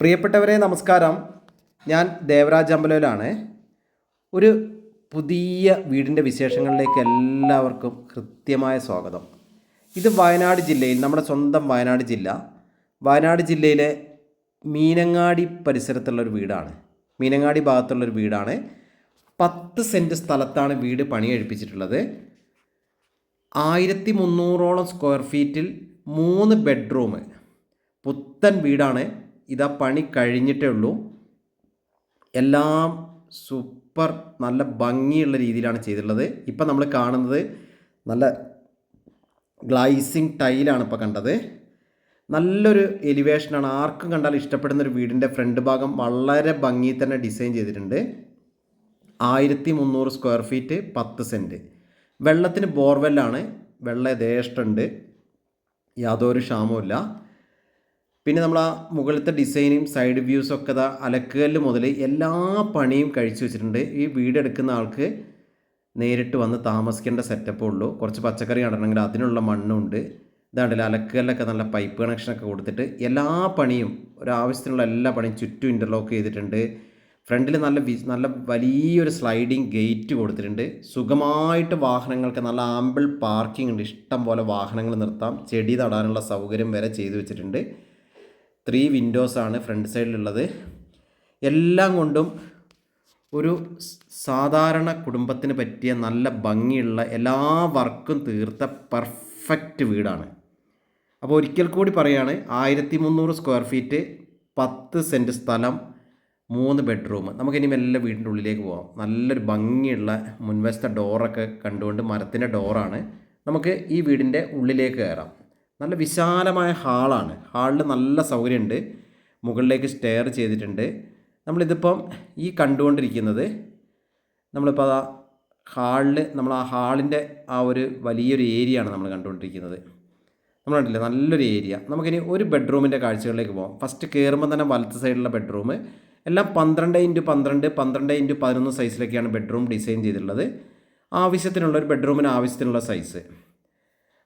പ്രിയപ്പെട്ടവരെ നമസ്കാരം. ഞാൻ ദേവരാജ് അമ്പലയിലാണ് ഒരു പുതിയ വീടിന്റെ വിശേഷങ്ങളിലേക്ക് എല്ലാവർക്കും കൃത്യമായ സ്വാഗതം. ഇത് വയനാട് ജില്ലയിൽ നമ്മുടെ സ്വന്തം വയനാട് ജില്ല. വയനാട് ജില്ലയിലെ മീനങ്ങാടി പരിസരത്തുള്ള ഒരു വീടാണ്. മീനങ്ങാടി ഭാഗത്തുള്ള ഒരു വീടാണ്. പത്ത് സെന്റ് സ്ഥലത്താണ് വീട് പണി കഴിപ്പിച്ചിട്ടുള്ളത് ആയിരത്തി മുന്നൂറോളം സ്ക്വയർ ഫീറ്റിൽ മൂന്ന് ബെഡ്റൂം. പുത്തൻ വീടാണ്. ഇതാ പണി കഴിഞ്ഞിട്ടേ ഉള്ളൂ. എല്ലാം സൂപ്പർ നല്ല ഭംഗിയുള്ള രീതിയിലാണ് ചെയ്തിട്ടുള്ളത്. ഇപ്പം നമ്മൾ കാണുന്നത് നല്ല ഗ്ലൈസിങ് ടൈലാണ് ഇപ്പോൾ കണ്ടത്. നല്ലൊരു എലിവേഷനാണ്. ആർക്കും കണ്ടാൽ ഇഷ്ടപ്പെടുന്ന ഒരു വീടിന്റെ ഫ്രണ്ട് ഭാഗം വളരെ ഭംഗി തന്നെ ഡിസൈൻ ചെയ്തിട്ടുണ്ട്. ആയിരത്തി മുന്നൂറ് സ്ക്വയർ ഫീറ്റ് പത്ത് സെന്റ്. വെള്ളത്തിന് ബോർവെല്ലാണ്. വെള്ളം യഥേഷ്ടമുണ്ട്. യാതൊരു ക്ഷാമവുമില്ല. പിന്നെ നമ്മൾ ആ മുകളിലത്തെ ഡിസൈനും സൈഡ് വ്യൂസും ഒക്കെ ഇതാ അലക്കുകല്ല് മുതൽ എല്ലാ പണിയും കഴിച്ചു വെച്ചിട്ടുണ്ട്. ഈ വീട് എടുക്കുന്ന ആൾക്ക് നേരിട്ട് വന്ന് താമസിക്കേണ്ട സെറ്റപ്പേ ഉള്ളൂ. കുറച്ച് പച്ചക്കറി നടണമെങ്കിൽ അതിനുള്ള മണ്ണുണ്ട്. ഇതാണ്ടല്ലോ അലക്കുകല്ലൊക്കെ നല്ല പൈപ്പ് കണക്ഷനൊക്കെ കൊടുത്തിട്ട് എല്ലാ പണിയും ഒരാവശ്യത്തിനുള്ള എല്ലാ പണിയും ചുറ്റും ഇന്റർലോക്ക് ചെയ്തിട്ടുണ്ട്. ഫ്രണ്ടിൽ നല്ല വി നല്ല വലിയൊരു സ്ലൈഡിങ് ഗേറ്റ് കൊടുത്തിട്ടുണ്ട്. സുഖമായിട്ട് വാഹനങ്ങൾക്ക് നല്ല ആമ്പിൾ പാർക്കിംഗ് ഉണ്ട്. ഇഷ്ടം പോലെ വാഹനങ്ങൾ നിർത്താം. ചെടി നടാനുള്ള സൗകര്യം വരെ ചെയ്തു വെച്ചിട്ടുണ്ട്. ത്രീ ആണ് ഫ്രണ്ട് സൈഡിലുള്ളത് എല്ലാം കൊണ്ടും ഒരു സാധാരണ കുടുംബത്തിന് പറ്റിയ നല്ല ഭംഗിയുള്ള എല്ലാ വർക്കും തീർത്ത പെർഫെക്റ്റ് വീടാണ്. അപ്പോൾ ഒരിക്കൽ കൂടി പറയാണ് ആയിരത്തി മുന്നൂറ് സ്ക്വയർ ഫീറ്റ് പത്ത് സെന്റ് സ്ഥലം മൂന്ന് ബെഡ്റൂം നമുക്കിനി മെല്ലെ വീടിന്റെ ഉള്ളിലേക്ക് പോകാം നല്ലൊരു ഭംഗിയുള്ള മുൻവശത്തെ ഡോറൊക്കെ കണ്ടുകൊണ്ട് മരത്തിന്റെ ഡോറാണ് നമുക്ക് ഈ വീടിന്റെ ഉള്ളിലേക്ക് കയറാം. നല്ല വിശാലമായ ഹാളാണ്. ഹാളിൽ നല്ല സൗകര്യമുണ്ട്. മുകളിലേക്ക് സ്റ്റെയർ ചെയ്തിട്ടുണ്ട്. നമ്മളിതിപ്പം ഈ കണ്ടുകൊണ്ടിരിക്കുന്നത് നമ്മളിപ്പോൾ ആ ഹാളിൽ നമ്മൾ ആ ഹാളിന്റെ ആ ഒരു വലിയൊരു ഏരിയ ആണ് നമ്മൾ കണ്ടുകൊണ്ടിരിക്കുന്നത്. നമ്മൾ കണ്ടില്ലേ? നല്ലൊരു ഏരിയ നമുക്കിനി ഒരു ബെഡ്റൂമിന്റെ കാഴ്ചകളിലേക്ക് പോകാം ഫസ്റ്റ് കയറുമ്പോൾ തന്നെ വലത്ത് സൈഡിലുള്ള ബെഡ്റൂം എല്ലാം പന്ത്രണ്ട് ഇന്റു പന്ത്രണ്ട് പന്ത്രണ്ട് ഇന്റു പതിനൊന്ന് സൈസിലൊക്കെയാണ് ബെഡ്റൂം ഡിസൈൻ ചെയ്തിട്ടുള്ളത്. ആവശ്യത്തിനുള്ള ഒരു ബെഡ്റൂമിന് ആവശ്യത്തിനുള്ള സൈസ്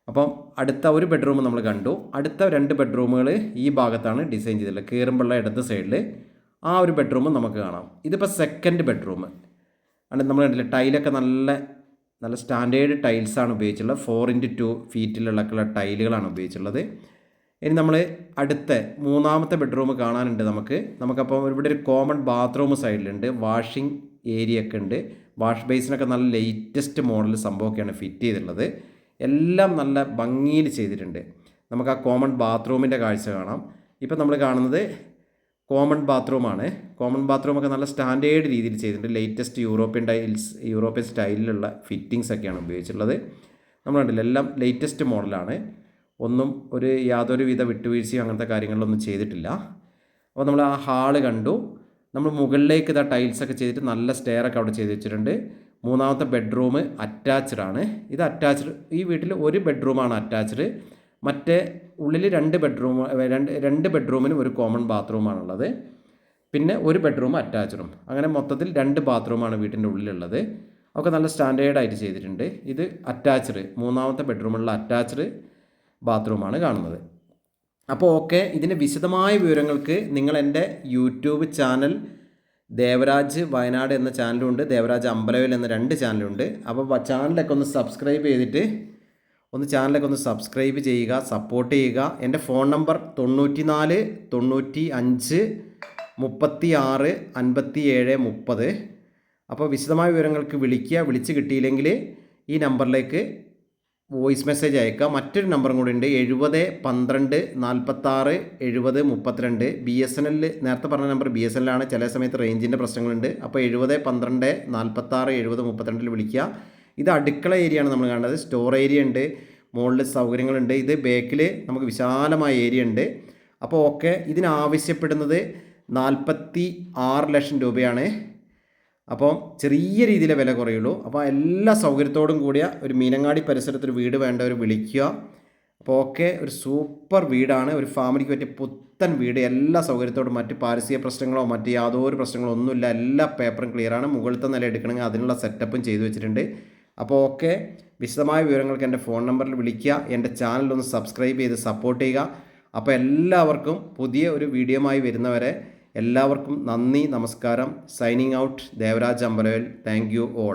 അപ്പം അടുത്ത ഒരു ബെഡ്റൂം നമ്മൾ കണ്ടു. അടുത്ത രണ്ട് ബെഡ്റൂമുകൾ ഈ ഭാഗത്താണ് ഡിസൈൻ ചെയ്തിട്ടുള്ളത്. കയറുമ്പുള്ള ഇടത് സൈഡിൽ ആ ഒരു ബെഡ്റൂം നമുക്ക് കാണാം. ഇതിപ്പോൾ സെക്കൻഡ് ബെഡ്റൂം ആണ് നമ്മൾ കണ്ടില്ല ടൈലൊക്കെ നല്ല നല്ല സ്റ്റാൻഡേർഡ് ടൈൽസാണ് ഉപയോഗിച്ചിട്ടുള്ളത്. ഫോർ ഇന്റു ടു ഫീറ്റിലുള്ള ടൈലുകളാണ് ഉപയോഗിച്ചിട്ടുള്ളത്. ഇനി നമ്മൾ അടുത്ത മൂന്നാമത്തെ ബെഡ്റൂം കാണാനുണ്ട് നമുക്ക്. നമുക്കപ്പോൾ ഇവിടെ ഒരു കോമൺ ബാത്റൂം സൈഡിലുണ്ട് വാഷിംഗ് ഏരിയ ഒക്കെ ഉണ്ട്. വാഷ് ബേസിനൊക്കെ നല്ല ലേറ്റസ്റ്റ് മോഡൽ സംഭവമൊക്കെയാണ് ഫിറ്റ് ചെയ്തിട്ടുള്ളത്. എല്ലാം നല്ല ഭംഗിയിൽ ചെയ്തിട്ടുണ്ട്. നമുക്ക് ആ കോമൺ ബാത്റൂമിന്റെ കാഴ്ച കാണാം. ഇപ്പം നമ്മൾ കാണുന്നത് കോമൺ ബാത്റൂമാണ് കോമൺ ബാത്റൂമൊക്കെ നല്ല സ്റ്റാൻഡേർഡ് രീതിയിൽ ചെയ്തിട്ടുണ്ട്. ലേറ്റസ്റ്റ് യൂറോപ്യൻ ടൈൽസ് യൂറോപ്യൻ സ്റ്റൈലിലുള്ള ഫിറ്റിങ്സ് ഒക്കെയാണ് ഉപയോഗിച്ചിട്ടുള്ളത്. നമ്മൾ കണ്ടില്ല എല്ലാം ലേറ്റസ്റ്റ് മോഡലാണ് ഒന്നും ഒരു യാതൊരു വിധ വിട്ടുവീഴ്ചയും അങ്ങനത്തെ കാര്യങ്ങളിലൊന്നും ചെയ്തിട്ടില്ല. അപ്പോൾ നമ്മൾ ആ ഹാൾ കണ്ടു. നമ്മൾ മുകളിലേക്ക് ഇതാ ടൈൽസൊക്കെ ചെയ്തിട്ട് നല്ല സ്റ്റെയറൊക്കെ അവിടെ ചെയ്ത് വെച്ചിട്ടുണ്ട്. മൂന്നാമത്തെ ബെഡ്റൂം അറ്റാച്ച്ഡ് ആണ്. ഇത് അറ്റാച്ച്ഡ് ഈ വീട്ടിൽ ഒരു ബെഡ്റൂമാണ് അറ്റാച്ച്ഡ് മറ്റേ ഉള്ളിൽ രണ്ട് ബെഡ്റൂം രണ്ട് രണ്ട് ബെഡ്റൂമിനും ഒരു കോമൺ ബാത്റൂമാണുള്ളത് പിന്നെ ഒരു ബെഡ്റൂം അറ്റാച്ച്ഡും അങ്ങനെ മൊത്തത്തിൽ രണ്ട് ബാത്റൂമാണ് വീട്ടിന്റെ ഉള്ളിലുള്ളത്. ഒക്കെ നല്ല സ്റ്റാൻഡേർഡായിട്ട് ചെയ്തിട്ടുണ്ട്. ഇത് അറ്റാച്ച്ഡ് മൂന്നാമത്തെ ബെഡ്റൂമുള്ള അറ്റാച്ച്ഡ് ബാത്റൂമാണ് കാണുന്നത്. അപ്പോൾ ഓക്കെ ഇതിന്റെ വിശദമായ വിവരങ്ങൾക്ക് നിങ്ങൾ എന്റെ യൂട്യൂബ് ചാനൽ ദേവരാജ് വയനാട് എന്ന ചാനലും ഉണ്ട് ദേവരാജ് അമ്പലവിൽ എന്ന രണ്ട് ചാനലുണ്ട്. അപ്പോൾ ചാനലൊക്കെ ഒന്ന് സബ്സ്ക്രൈബ് ചെയ്തിട്ട് ഒന്ന് ചാനലൊക്കെ ഒന്ന് സബ്സ്ക്രൈബ് ചെയ്യുക സപ്പോർട്ട് ചെയ്യുക. എന്റെ ഫോൺ നമ്പർ തൊണ്ണൂറ്റി നാല് തൊണ്ണൂറ്റി അഞ്ച് മുപ്പത്തി ആറ് അൻപത്തി ഏഴ് മുപ്പത്. അപ്പോൾ വിശദമായ വിവരങ്ങൾക്ക് വിളിക്കുക. വിളിച്ച് കിട്ടിയില്ലെങ്കിൽ ഈ നമ്പറിലേക്ക് വോയിസ് മെസ്സേജ് അയക്കുക മറ്റൊരു നമ്പറും കൂടി ഉണ്ട്. എഴുപത് പന്ത്രണ്ട് നാൽപ്പത്താറ് എഴുപത് മുപ്പത്തിരണ്ട്. ബി എസ് എൻ എല്ലിൽ നേരത്തെ പറഞ്ഞ നമ്പർ ബി എസ് എൻ എല്ലാണ് ചില സമയത്ത് റേഞ്ചിന്റെ പ്രശ്നങ്ങളുണ്ട്. അപ്പോൾ എഴുപത് പന്ത്രണ്ട് നാൽപ്പത്താറ് എഴുപത് മുപ്പത്തിരണ്ടിൽ വിളിക്കുക. ഇത് അടുക്കള ഏരിയ ആണ് നമ്മൾ കാണുന്നത്. സ്റ്റോർ ഏരിയ ഉണ്ട്. മുകളിൽ സൗകര്യങ്ങളുണ്ട്. ഇത് ബാക്കിൽ നമുക്ക് വിശാലമായ ഏരിയ ഉണ്ട്. അപ്പോൾ ഓക്കെ ഇതിനാവശ്യപ്പെടുന്നത് നാൽപ്പത്തി ആറ് ലക്ഷം രൂപയാണ്. അപ്പോൾ ചെറിയ രീതിയിലെ വില കുറയുള്ളൂ. അപ്പോൾ എല്ലാ സൗകര്യത്തോടും കൂടിയ ഒരു മീനങ്ങാടി പരിസരത്തൊരു വീട് വേണ്ടവർ വിളിക്കുക. അപ്പോൾ ഓക്കെ ഒരു സൂപ്പർ വീടാണ്. ഒരു ഫാമിലിക്ക് പറ്റിയ പുത്തൻ വീട്. എല്ലാ സൗകര്യത്തോടും മറ്റ് പാരിസ്ഥിതിക പ്രശ്നങ്ങളോ മറ്റ് യാതൊരു പ്രശ്നങ്ങളോ ഒന്നുമില്ല. എല്ലാ പേപ്പറും ക്ലിയറാണ് മുകളിലത്തെ നില എടുക്കണമെങ്കിൽ അതിനുള്ള സെറ്റപ്പും ചെയ്തു വെച്ചിട്ടുണ്ട്. അപ്പോൾ ഓക്കെ വിശദമായ വിവരങ്ങൾക്ക് എന്റെ ഫോൺ നമ്പറിൽ വിളിക്കുക. എന്റെ ചാനലൊന്ന് സബ്സ്ക്രൈബ് ചെയ്ത് സപ്പോർട്ട് ചെയ്യുക. അപ്പോൾ എല്ലാവർക്കും പുതിയ ഒരു വീഡിയോമായി വരുന്നവരെ എല്ലാവർക്കും നന്ദി നമസ്കാരം. Signing out Devaraj Ambalavel thank you all.